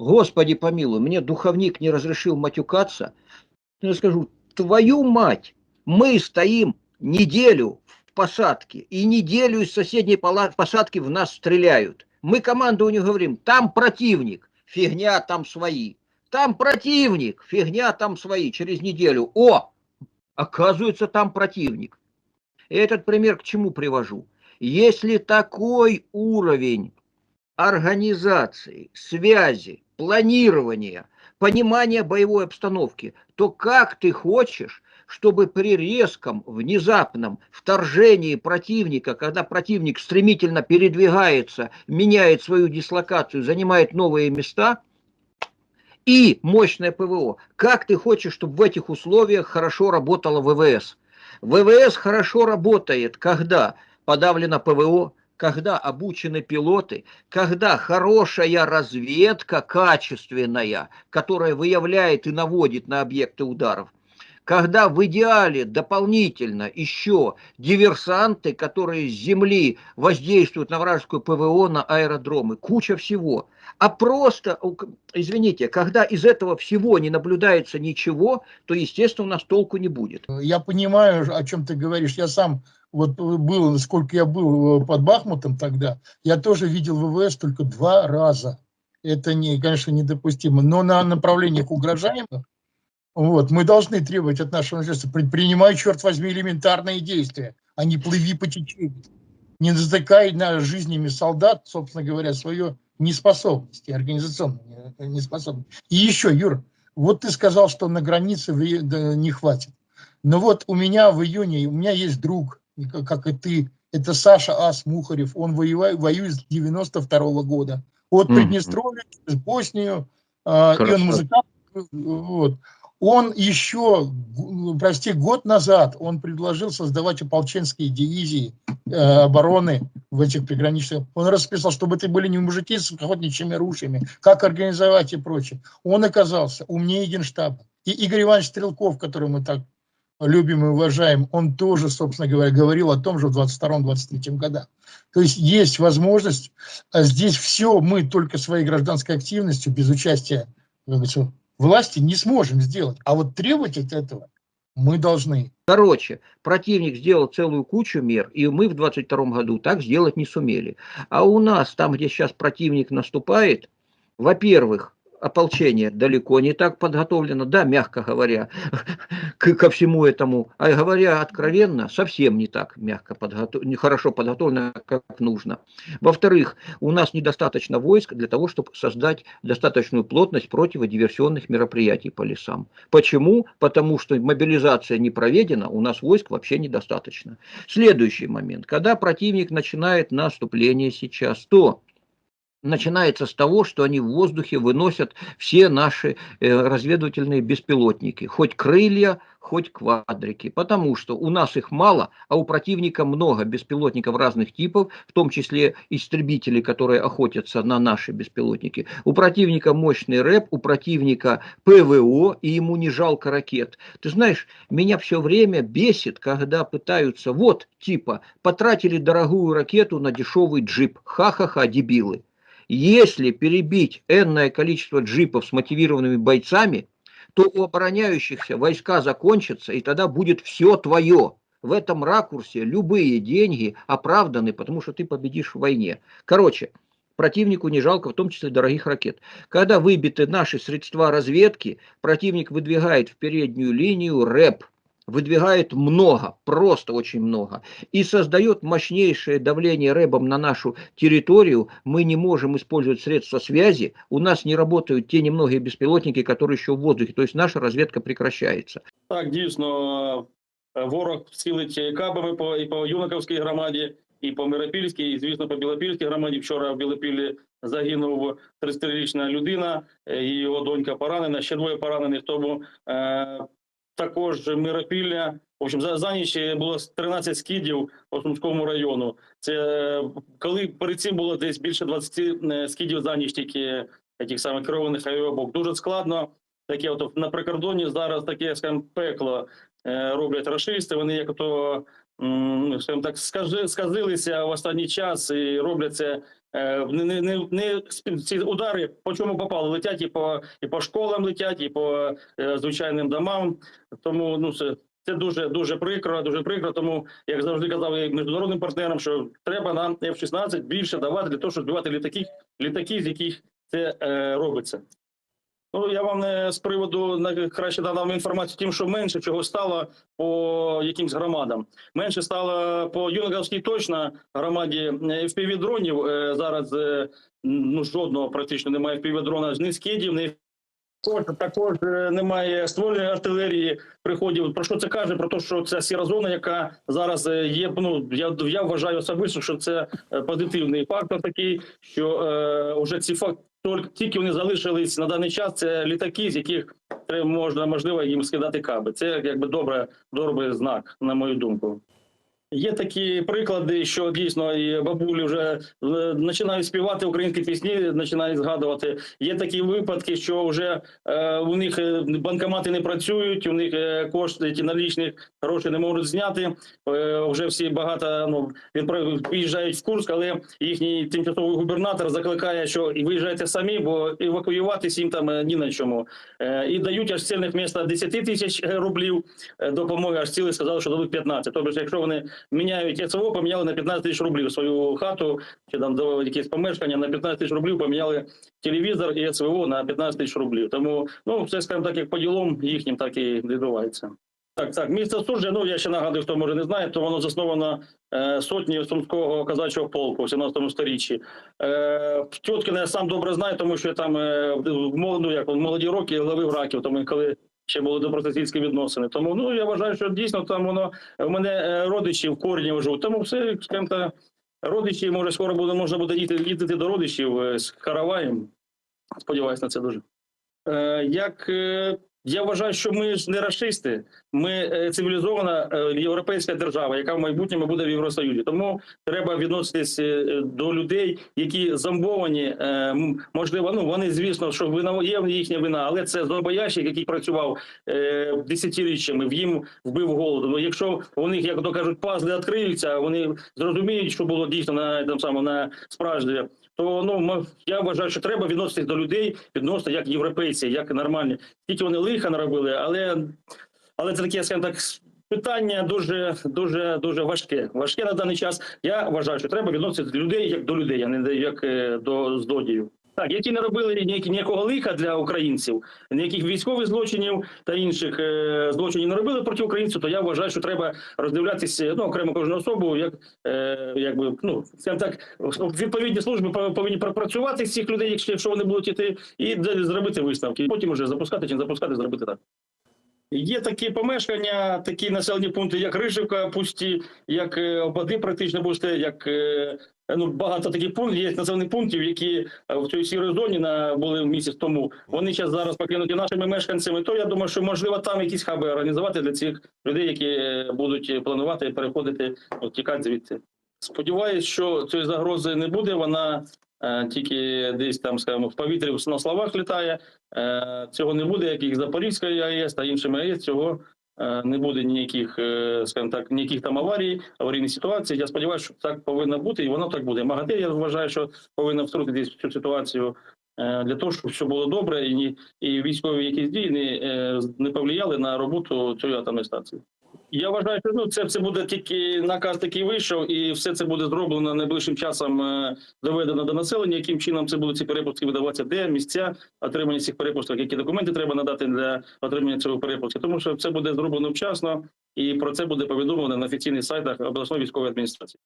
Господи помилуй, мне духовник не разрешил матюкаться. Я скажу, твою мать, мы стоим неделю в посадке, и неделю из соседней посадки в нас стреляют. Мы командованию говорим, там противник, фигня, там свои. Там противник, фигня, там свои. Через неделю, о, оказывается, там противник. И этот пример к чему привожу? Если такой уровень организации, связи, планирования, понимания боевой обстановки, то как ты хочешь, чтобы при резком, внезапном вторжении противника, когда противник стремительно передвигается, меняет свою дислокацию, занимает новые места, и мощное ПВО, как ты хочешь, чтобы в этих условиях хорошо работала ВВС? ВВС хорошо работает, когда подавлено ПВО, когда обучены пилоты, когда хорошая разведка, качественная, которая выявляет и наводит на объекты ударов, когда в идеале дополнительно еще диверсанты, которые с земли воздействуют на вражескую ПВО, на аэродромы, куча всего. А просто, извините, когда из этого всего не наблюдается ничего, то, естественно, у нас толку не будет. Я понимаю, о чем ты говоришь. Я сам вот был, сколько я был э, под Бахмутом тогда, я тоже видел ВВС только два раза. Это, не, конечно, недопустимо. Но на направлениях угрожаемых вот, мы должны требовать от нашего начальства, предпринимай, черт возьми, элементарные действия, а не плыви по течению. Не затыкай на жизнями солдат, собственно говоря, свою неспособность, организационную не- неспособность. И еще, Юр, вот ты сказал, что на границе не хватит. Но вот у меня в июне, у меня есть друг, как и ты, это Саша Ас Мухарев, он воевает, воюет с 92 года. От. Приднестровья через Боснию, а, и Хорошо. он музыкант, вот. Он еще, прости, год назад он предложил создавать ополченские дивизии э, обороны в этих приграничных. Он расписал, чтобы это были не мужики с охотничьими ружьями, как организовать и прочее. Он оказался умнее Генштаба. И Игорь Иванович Стрелков, которого мы так любим и уважаем, он тоже, собственно говоря, говорил о том же в 22-23 годах. То есть есть возможность, а здесь все мы только своей гражданской активностью, без участия власти не сможем сделать. А вот требовать от этого мы должны. Короче, противник сделал целую кучу мер, и мы в 22 году так сделать не сумели. А у нас, там, где сейчас противник наступает, во-первых, ополчение далеко не так подготовлено, да, мягко говоря, к- ко всему этому, а говоря откровенно, совсем не так мягко подготовлено, хорошо подготовлено, как нужно. Во-вторых, у нас недостаточно войск для того, чтобы создать достаточную плотность противодиверсионных мероприятий по лесам. Почему? Потому что мобилизация не проведена, у нас войск вообще недостаточно. Следующий момент. Когда противник начинает наступление сейчас, то начинается с того, что они в воздухе выносят все наши э, разведывательные беспилотники, хоть крылья, хоть квадрики, потому что у нас их мало, а у противника много беспилотников разных типов, в том числе истребители, которые охотятся на наши беспилотники. У противника мощный рэп, у противника ПВО, и ему не жалко ракет. Ты знаешь, меня все время бесит, когда пытаются, вот, типа, потратили дорогую ракету на дешевый джип. Ха-ха-ха, дебилы. Если перебить энное количество джипов с мотивированными бойцами, то у обороняющихся войска закончатся, и тогда будет все твое. В этом ракурсе любые деньги оправданы, потому что ты победишь в войне. Короче, противнику не жалко, в том числе дорогих ракет. Когда выбиты наши средства разведки, противник выдвигает в переднюю линию рэп, выдвигает много, просто очень много, и создает мощнейшее давление рэбом на нашу территорию. Мы не можем использовать средства связи, у нас не работают те немногие беспилотники, которые еще в воздухе, то есть наша разведка прекращается. Так, дійсно, е, ворог цілить кабами по, і по Юнаковській громаді, і по Миропільській, і, звісно, по Білопільській громаді. Вчора в Білопіллі загинув 30-річна людина, е, і його донька поранена, ще двоє поранених. Тому е, також Миропілля. В общем, за, за ніч було 13 скидів по Сумському району. Це е, коли перед цим було десь більше 20 е, скидів за ніч тільки таких самих керованих авіабок. Дуже складно. Таке от на прикордоні зараз таке, скажімо, пекло е, роблять рашисти. Вони як то скажімо так, сказилися в останній час і роблять це. Е, Не, не, не, ці удари по чому попали, летять і по і по школам летять, і по е, звичайним домам. Тому ну це, це дуже дуже прикро, дуже прикро. Тому як завжди казав і міжнародним партнерам, що треба нам F-16 більше давати для того, щоб збивати літаки, літаки, з яких це е, робиться. Ну я вам не з приводу краще надам інформацію тим, що менше чого стало по якимсь громадам. Менше стало по Юнаговській точно громаді fpv дронів е, зараз е, ну жодного практично немає fpv дрона ні скидів, ні також, е, немає ствольної артилерії приходів. Про що це каже? Про те, що це сіра зона, яка зараз е, є. Ну я, я вважаю особисто, що це е, позитивний фактор такий, що е, вже ці факти тільки вони залишились на даний час. Це літаки, з яких е, можна можливо їм скидати каби. Це якби добре, добрий знак, на мою думку. Є такі приклади, що дійсно і бабулі вже е, починають співати українські пісні, починають згадувати. Є такі випадки, що вже е, у них е, банкомати не працюють, у них е, кошти ті налічні гроші не можуть зняти. Е, вже всі багато ну він приїжджають в Курск, але їхній тимчасовий губернатор закликає, що виїжджайте самі, бо евакуюватись їм там ні на чому. Е, і дають аж цільних міста 10 тисяч рублів допомоги, аж цілих сказали, що дадуть 15. Тобто, якщо вони міняють СВО, поміняли на 15 тисяч рублів свою хату чи там до якесь помешкання на 15 тисяч рублів поміняли телевізор і СВО на 15 тисяч рублів. Тому ну все скажімо так, як по ділам їхнім, так і відбувається. Так, так, місто Суржа, ну я ще нагадую, хто може не знає, то воно засновано е, сотні сумського казачого полку в 17 сторіччі. Е, Тьоткіна я сам добре знаю, тому що там е, в ну, як, в молоді роки ловив раків, тому коли ще були добросусідські відносини. Тому ну я вважаю, що дійсно там воно в мене е, родичі в корні живуть. Тому все, так, родичі, може, скоро буде можна буде їздити, до родичів е, з караваєм. Сподіваюсь на це дуже. Е, як я вважаю, що ми ж не расисти, ми е, цивілізована е, європейська держава, яка в майбутньому буде в Євросоюзі. Тому треба відноситись е, до людей, які зомбовані. Можливо, ну вони звісно, що вина є їхня вина, але це зомбоящик, який працював десятиріччями, в їм вбив голоду. Ну, якщо у них, як то кажуть, пазли відкриються, вони зрозуміють, що було дійсно на там самому на справжнє. То ну я вважаю, що треба відноситись до людей, відносно як європейці, як нормальні. Тільки вони лиха наробили, але але це таке, скажімо так, питання дуже дуже дуже важке. Важке на даний час. Я вважаю, що треба відноситися до людей як до людей, а не як е, до злодіїв. Так, які не робили ніякого лиха для українців, ніяких військових злочинів та інших е, злочинів не робили проти українців, то я вважаю, що треба роздивлятися ну окремо кожну особу, як е, якби ну так, відповідні служби пов- повинні пропрацювати цих людей, якщо, якщо вони будуть іти, і зробити висновки. Потім вже запускати чи не запускати, зробити так. Є такі помешкання, такі населені пункти, як Рижівка, пусті, як е, Обади, практично пусті, як е, ну багато таких пунктів. Є населених пунктів, які е, в цій сірій зоні на були місяць тому. Вони зараз зараз покинуті нашими мешканцями. То я думаю, що можливо там якісь хаби організувати для цих людей, які будуть планувати переходити, тікати звідти. Сподіваюсь, що цієї загрози не буде. Вона тільки десь там, скажімо, в повітрі на словах літає. Е, цього не буде, як і Запорізької АЕС та іншими АЕС. Цього е, не буде ніяких, е, скажімо так, ніяких там аварій, аварійних ситуацій. Я сподіваюся, що так повинно бути, і воно так буде. МАГАТЕ, я вважаю, що повинна втрутитись в цю ситуацію. е, Для того щоб все було добре, і і військові якісь дії не, е, не повлияли на роботу цієї атомної станції. Я вважаю, що ну це, все буде тільки наказ такий вийшов, і все це буде зроблено найближчим часом. е, доведено до населення, яким чином це будуть ці перепустки видаватися, де місця отримання цих перепусток, які документи треба надати для отримання цього перепустки. Тому що це буде зроблено вчасно, і про це буде повідомлено на офіційних сайтах обласної військової адміністрації.